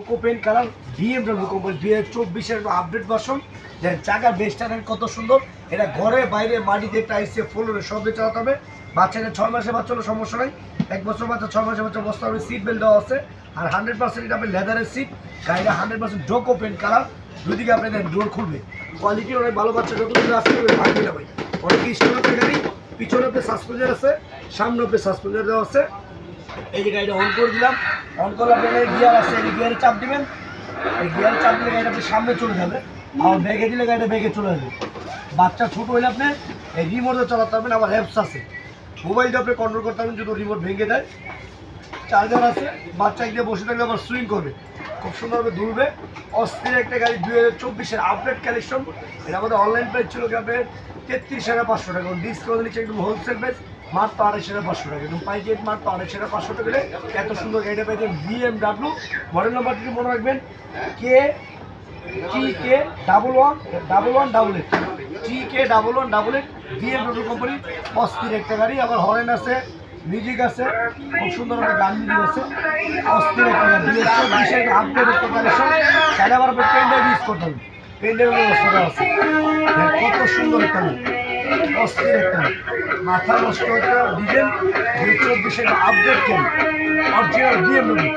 Cocoa পেন colour BMW company দুই হাজার চব্বিশের আপডেট ভার্সন দেন চাকার বেসটা দেন কত সুন্দর। এটা ঘরে বাইরে মাটিতে টাইসে ফ্লোরে সব চালাতে হবে। বাচ্চাদের ছয় মাসে বাচ্চা হলো সমস্যা নাই। এক বছর বাচ্চা, ছয় মাসে বাচ্চা বস্তা হবে সিট বেল্ট দেওয়া আছে। আর হান্ড্রেড পার্সেন্ট এটা আপনার লেদারের সিট গাড়িটা হান্ড্রেড পার্সেন্ট ডোকো পেন কালার দুদিকে আপনি দেখেন ডোর খুলবে। কোয়ালিটি অনেক ভালো বাচ্চা যতগুলো আসতে হবে ভাগবে ভাই। অনেক স্টোরের গাড়ি পিছনে আপনি সাসপেন্সার আছে, সামনে আপনি সাসপেন্সার দেওয়া আছে। এই যে গাড়িটা অন করে দিলাম। অন করলে আপনার গিয়ার আছে, এই গিয়ারে চাপ দিবেন। এই গিয়ারে চাপ দিলে গাড়িটা আপনি সামনে চলে যাবে। আর ব্যাগে দিলে গাড়িটা ব্যাগে চলে যাবে। বাচ্চা ছোট হলে আপনি এই রিমোটে চালাতে পারবেন, আবার অ্যাপস আছে। মোবাইলটা আপনি কন্ট্রোল করতে পারবেন, যদি রিমোট ভেঙে দেয়। চার্জার আছে, বাচ্চা একদিকে বসে থাকলে আবার সুইং করবে। খুব সুন্দরভাবে দুলবে। অস্থির একটা গাড়ি দুই হাজার চব্বিশের আপডেট কালেকশন এটা আমাদের অনলাইন প্রাইস ছিল আপনার তেত্রিশ হাজার পাঁচশো টাকা। ডিসকাউন্ট দিচ্ছে একদম হোলসেল প্রাইস মাত্র আড়াইশ হাজার পাঁচশো টাকা। একদম পাইকারি মাত্র আড়াইশ হাজার পাঁচশো টাকা এত সুন্দর গাড়িটা পাইছেন বিএমডাব্লিউ মডেল নাম্বারটি মনে রাখবেন। K T K double one double one double eight T K double one double eight BMW company অস্থির একটা গাড়ি, আবার হরেন আছে মিউজিক আছে, খুব সুন্দর একটা গান মিউজিক আছে। অস্থির একটা হাজার চব্বিশে একটা আপডেট একটা কালেকশন তাহলে আবার পেন ইউজ করতে হবে পেন ব্যবস্থাটা আছে। কত সুন্দর একটা অস্থির একটা মাথা নষ্ট একটা ডিজেল দুই চব্বিশের আপডেট কেন? Original BMW